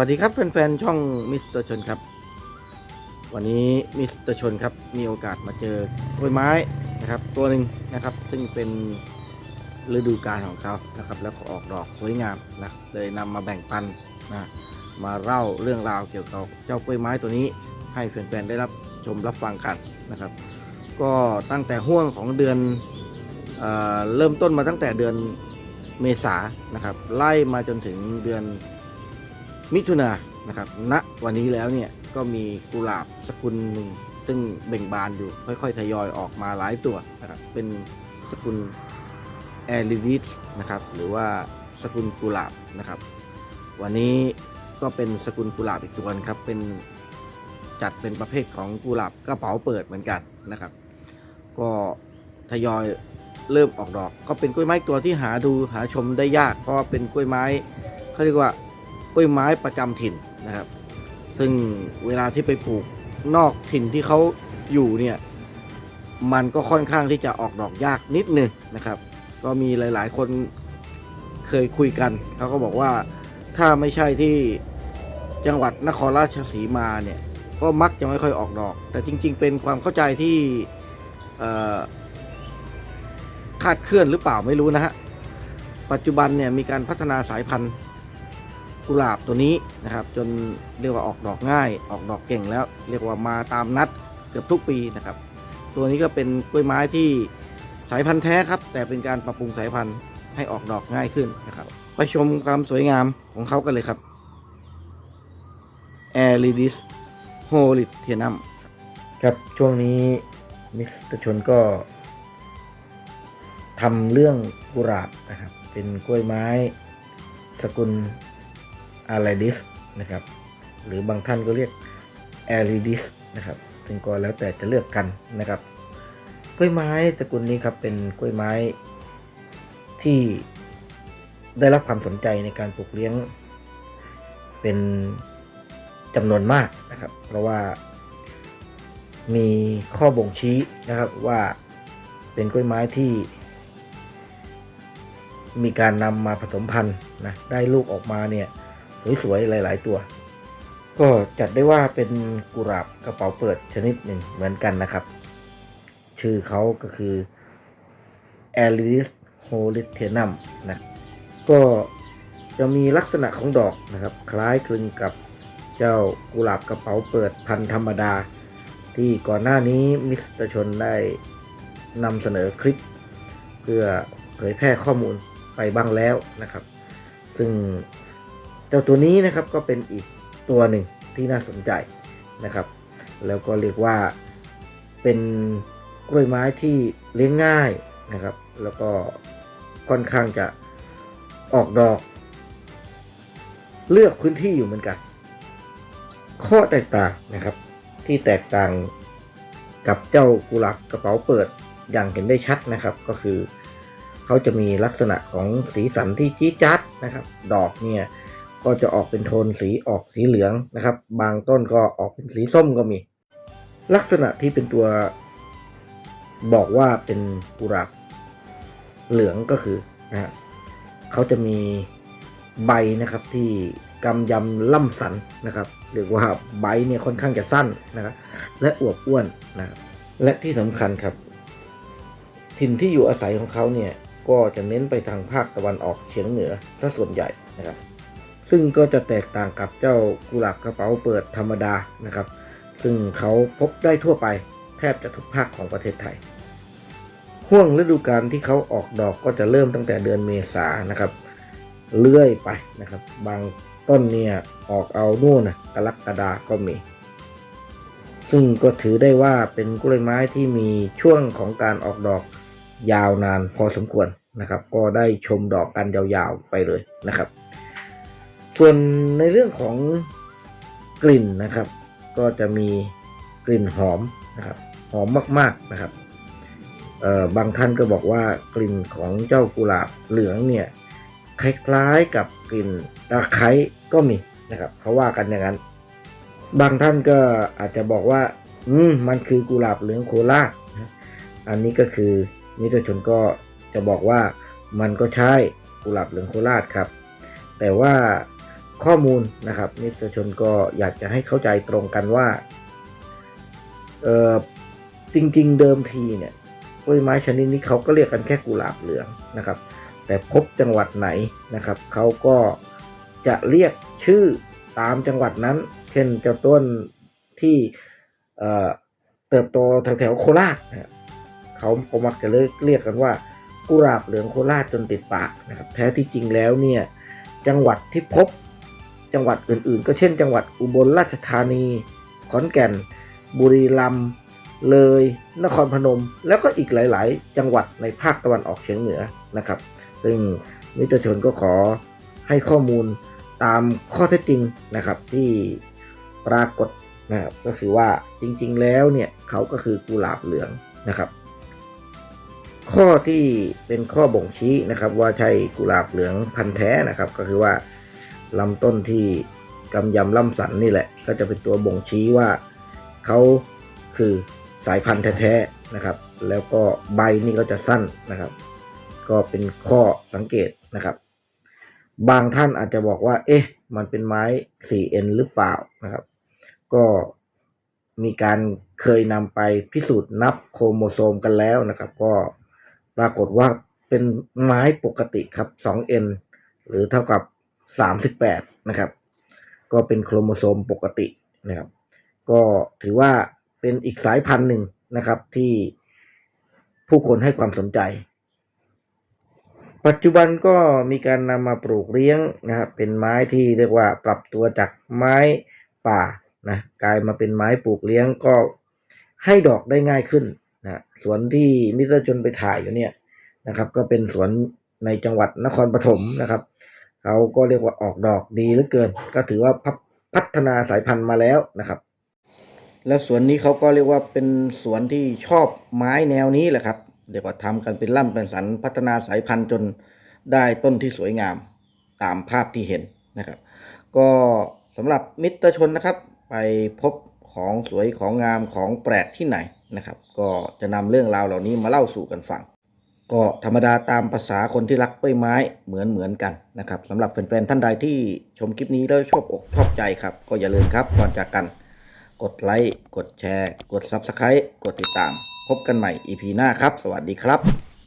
วัสดีครับแฟนๆ ช่องมิสเตอร์ชนครับ วันนี้มิสเตอร์ชนครับมีโอกาสมาเจอกล้วยไม้นะครับ ตัวหนึ่งนะครับ ซึ่งเป็นฤดูกาลของเขานะครับ แล้วก็ออกดอกสวยงามนะเลยนำมาแบ่งปันนะมาเล่าเรื่องราวเกี่ยวกับเจ้ากล้วยไม้ตัวนี้ ให้แฟนๆได้รับชมรับฟังกันนะครับ ก็ตั้งแต่ห่วงของเดือนเออเริ่มต้นมาตั้งแต่เดือนเมษานะครับไล่มาจนถึงเดือน มิถุนานะครับณวันนี้แล้วเนี่ยก็มีกุหลาบสกุลหนึ่งซึ่งเบ่งบานอยู่ค่อยๆ ทยอยออกมาหลายตัวนะครับเป็นสกุลแอริวิสนะครับหรือว่าสกุลกุหลาบนะครับ วันนี้ก็เป็นสกุลกุหลาบอีกตัวนครับ เป็นจัดเป็นประเภทของกุหลาบกระเป๋าเปิดเหมือนกันนะครับ ก็ทยอยเริ่มออกดอก ก็เป็นกล้วยไม้ตัวที่หาดูหาชมได้ยาก เพราะเป็นกล้วยไม้เขาเรียกว่า กล้วยไม้ประจำถิ่นนะครับ ซึ่งเวลาที่ไปปลูกนอกถิ่นที่เขาอยู่เนี่ยมันก็ค่อนข้างที่จะออกดอกยากนิดนึงนะครับ ก็มีหลาย ๆ คนเคยคุยกันเขาก็บอกว่าถ้าไม่ใช่ที่จังหวัดนครราชสีมาเนี่ยก็มักจะไม่ค่อยออกดอก แต่จริง ๆ เป็นความเข้าใจที่คาดเคลื่อนหรือเปล่าไม่รู้นะฮะปัจจุบันเนี่ยมีการพัฒนาสายพันธุ์ กุหลาบตัวนี้นะครับ จนเรียกว่าออกดอกง่าย ออกดอกเก่งแล้ว เรียกว่ามาตามนัดเกือบทุกปีนะครับ ตัวนี้ก็เป็นกล้วยไม้ที่สายพันธุ์แท้ครับ แต่เป็นการปรับปรุงสายพันธุ์ให้ออกดอกง่ายขึ้นนะครับ ไปชมความสวยงามของเขากันเลยครับ a i r i d i s h o l i t h i a n u m ครับช่วงนี้มิสเตอร์ชนก็ทำเรื่องกุหลาบนะครับ เป็นกล้วยไม้สกุล อาริดิสนะครับ หรือบางท่านก็เรียกแอริดิสนะครับ ซึ่งก็แล้วแต่จะเลือกกันนะครับ กล้วยไม้สกุลนี้ครับเป็นกล้วยไม้ที่ได้รับความสนใจในการปลูกเลี้ยงเป็นจำนวนมากนะครับ เพราะว่ามีข้อบ่งชี้นะครับว่าเป็นกล้วยไม้ที่ มีการนำมาผสมพันธุ์นะได้ลูกออกมาเนี่ย สวยๆหลาย ๆ ตัว ก็จัดได้ว่าเป็นกุหลาบกระเป๋าเปิดชนิดหนึ่งเหมือนกันนะครับ ชื่อเขาก็คือ a l i s h o l i t h e n u m นะก็จะมีลักษณะของดอกนะครับ คล้ายคลึงกับเจ้ากุหลาบกระเป๋าเปิดพันธุ์ธรรมดา ที่ก่อนหน้านี้มิสเตอร์ชนได้นำเสนอคลิป เพื่อเผยแพร่ข้อมูลไปบ้างแล้วนะครับ ซึ่ง เจ้าตัวนี้นะครับก็เป็นอีกตัวหนึ่งที่น่าสนใจนะครับ แล้วก็เรียกว่าเป็นกล้วยไม้ที่เลี้ยงง่ายนะครับ แล้วก็ค่อนข้างจะออกดอก เลือกพื้นที่อยู่เหมือนกัน ข้อแตกต่างนะครับ ที่แตกต่างกับเจ้ากุหลาบกระเป๋าเปิดอย่างเห็นได้ชัดนะครับ ก็คือเขาจะมีลักษณะของสีสันที่จี๊ดจ๊าดนะครับ ดอกเนี่ย ก็จะออกเป็นโทนสีออกสีเหลืองนะครับ บางต้นก็ออกเป็นสีส้มก็มี ลักษณะที่เป็นตัวบอกว่าเป็นกุหลาบเหลืองก็คือนะฮะเขาจะมีใบนะครับที่กำยำล่ำสันนะครับเรียกว่าใบเนี่ยค่อนข้างจะสั้นนะครับและอวบอ้วนนะครับและที่สำคัญครับ ถิ่นที่อยู่อาศัยของเขาเนี่ยก็จะเน้นไปทางภาคตะวันออกเฉียงเหนือซะส่วนใหญ่นะครับ ซึ่งก็จะแตกต่างกับเจ้ากุหลาบกระเป๋าเปิดธรรมดานะครับ ซึ่งเขาพบได้ทั่วไปแทบจะทุกภาคของประเทศไทยห่วงฤดูกาลที่เขาออกดอกก็จะเริ่มตั้งแต่เดือนเมษานะครับ เลื่อยไปนะครับ บางต้นเนี่ยออกเอานู่นนะกรกฎาก็มี ซึ่งก็ถือได้ว่าเป็นกล้วยไม้ที่มีช่วงของการออกดอกยาวนานพอสมควรนะครับ ก็ได้ชมดอกกันยาวๆไปเลยนะครับ ส่วนในเรื่องของกลิ่นนะครับ ก็จะมีกลิ่นหอมนะครับหอมมาก ๆนะครับบางท่านก็บอกว่ากลิ่นของเจ้ากุหลาบเหลืองเนี่ยคล้ายๆกับกลิ่นตะไคร้ก็มีนะครับเขาว่ากันอย่างนั้น บางท่านก็อาจจะบอกว่า อืมมันคือกุหลาบเหลืองโคราชอันนี้ก็คือนิตชนก็จะบอกว่ามันก็ใช่กุหลาบเหลืองโคราชครับ แต่ว่า ข้อมูลนะครับนิตชนก็อยากจะให้เข้าใจตรงกันว่าเออจริง ๆ เดิมทีเนี่ยกล้วยไม้ชนิดนี้เขาก็เรียกกันแค่กุหลาบเหลืองนะครับ แต่พบจังหวัดไหนนะครับเขาก็จะเรียกชื่อตามจังหวัดนั้น เช่นเจ้าต้นที่เอ่อเติบโตแถวๆโคราชนะเขาก็มักจะเรียเรียกกันว่ากุหลาบเหลืองโคราชจนติดปากนะครับ แท้ที่จริงแล้วเนี่ยจังหวัดที่พบ จังหวัดอื่นๆ ก็เช่น จังหวัดอุบลราชธานี ขอนแก่น บุรีรัมย์เลย นครพนม แล้วก็อีกหลาย ๆ จังหวัดในภาคตะวันออกเฉียงเหนือนะครับ ซึ่งมิตรชนก็ขอให้ข้อมูลตามข้อเท็จจริงนะครับที่ปรากฏนะครับก็คือว่าจริง ๆ แล้วเนี่ยเขาก็คือกุหลาบเหลืองนะครับ ข้อที่เป็นข้อบ่งชี้นะครับ ว่าใช่กุหลาบเหลืองพันธุ์แท้นะครับ ก็คือว่า ลำต้นที่กำยำล่ำสันนี่แหละ ก็จะเป็นตัวบ่งชี้ว่าเขาคือสายพันธุ์แท้ๆนะครับ แล้วก็ใบนี่ก็จะสั้นนะครับ ก็เป็นข้อสังเกตนะครับ บางท่านอาจจะบอกว่า เอ๊ะ มันเป็นไม้ 4N หรือเปล่านะครับ ก็มีการเคยนำไปพิสูจน์นับโครโมโซมกันแล้วนะครับ ก็ปรากฏว่าเป็นไม้ปกติครับ 2N หรือเท่ากับ 38นะครับ ก็เป็นโครโมโซมปกตินะครับ ก็ถือว่าเป็นอีกสายพันธุ์หนึ่งนะครับที่ผู้คนให้ความสนใจ ปัจจุบันก็มีการนำมาปลูกเลี้ยงนะครับเป็นไม้ที่เรียกว่าปรับตัวจากไม้ป่านะกลายมาเป็นไม้ปลูกเลี้ยงก็ให้ดอกได้ง่ายขึ้นนะสวนที่มิตรชนไปถ่ายอยู่เนี่ยนะครับ ก็เป็นสวนในจังหวัดนครปฐมนะครับ เขาก็เรียกว่าออกดอกดีเหลือเกิน ก็ถือว่าพัฒพัฒนาสายพันธุ์มาแล้วนะครับ แล้วสวนนี้เขาก็เรียกว่าเป็นสวนที่ชอบไม้แนวนี้แหละครับเรียกว่าทำกันเป็นล่ำเป็นสันพัฒนาสายพันธุ์จนได้ต้นที่สวยงามตามภาพที่เห็นนะครับ ก็สำหรับมิตรชนนะครับ ไปพบของสวยของงามของแปลกที่ไหนนะครับ ก็จะนำเรื่องราวเหล่านี้มาเล่าสู่กันฟัง ก็ธรรมดาตามภาษาคนที่รักกล้วยไม้เหมือนเหมือนกันนะครับสำหรับแฟนๆท่านใดที่ชมคลิปนี้แล้วชอบอกชอบใจครับ ก็อย่าลืมครับก่อนจากกัน กดไลค์กดแชร์ กด Subscribe กดติดตาม พบกันใหม่ EP หน้าครับ สวัสดีครับ